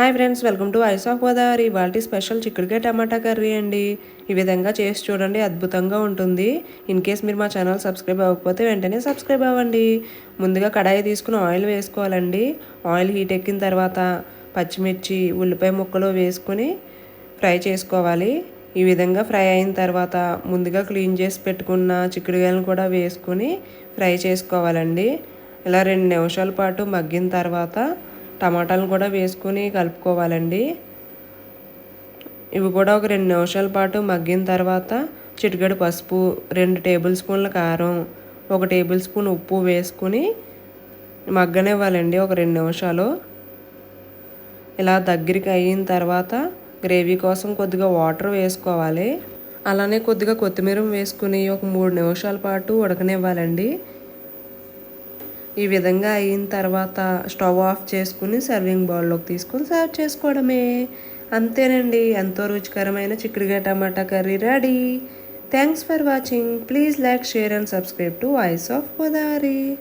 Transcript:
Hi friends welcome to voice of Godavari. వాటి special చిక్కుడుకాయ టమాటా curry అండి. ఈ విధంగా చేసి చూడండి అద్భుతంగా ఉంటుంది. ఇన్ కేస్ మీరు మా ఛానల్ సబ్స్క్రైబ్ అవ్వకపోతే వెంటనే సబ్స్క్రైబ్ అవ్వండి. ముందుగా కడాయి తీసుకుని ఆయిల్ వేసుకోవాలండి. ఆయిల్ హీట్ ఎక్కిన తర్వాత పచ్చిమిర్చి ఉల్లిపాయ ముక్కలు వేసుకుని ఫ్రై చేసుకోవాలి. ఈ విధంగా ఫ్రై అయిన తర్వాత ముందుగా క్లీన్ చేసి పెట్టుకున్న చిక్కుడుకాయలను కూడా వేసుకుని ఫ్రై చేసుకోవాలండి. ఇలా రెండు నిమిషాల పాటు మగ్గిన తర్వాత టమాటాలను కూడా వేసుకొని కలుపుకోవాలండి. ఇవి కూడా ఒక రెండు నిమిషాల పాటు మగ్గిన తర్వాత చిటికెడు పసుపు రెండు టేబుల్ స్పూన్ల కారం ఒక టేబుల్ స్పూన్ ఉప్పు వేసుకుని మగ్గనివ్వాలండి ఒక రెండు నిమిషాలు. ఇలా దగ్గరికి అయిన తర్వాత గ్రేవీ కోసం కొద్దిగా వాటర్ వేసుకోవాలి. అలానే కొద్దిగా కొత్తిమీర వేసుకుని ఒక మూడు నిమిషాల పాటు ఉడకనివ్వాలండి. ఈ విధంగా అయిన తర్వాత స్టవ్ ఆఫ్ చేసుకుని సర్వింగ్ బౌల్లోకి తీసుకొని సర్వ్ చేసుకోవడమే. అంతేనండి. ఎంతో రుచికరమైన చిక్కుడుగా tomato curry ready. Thanks for watching. Please like share and subscribe to voice of Godavari.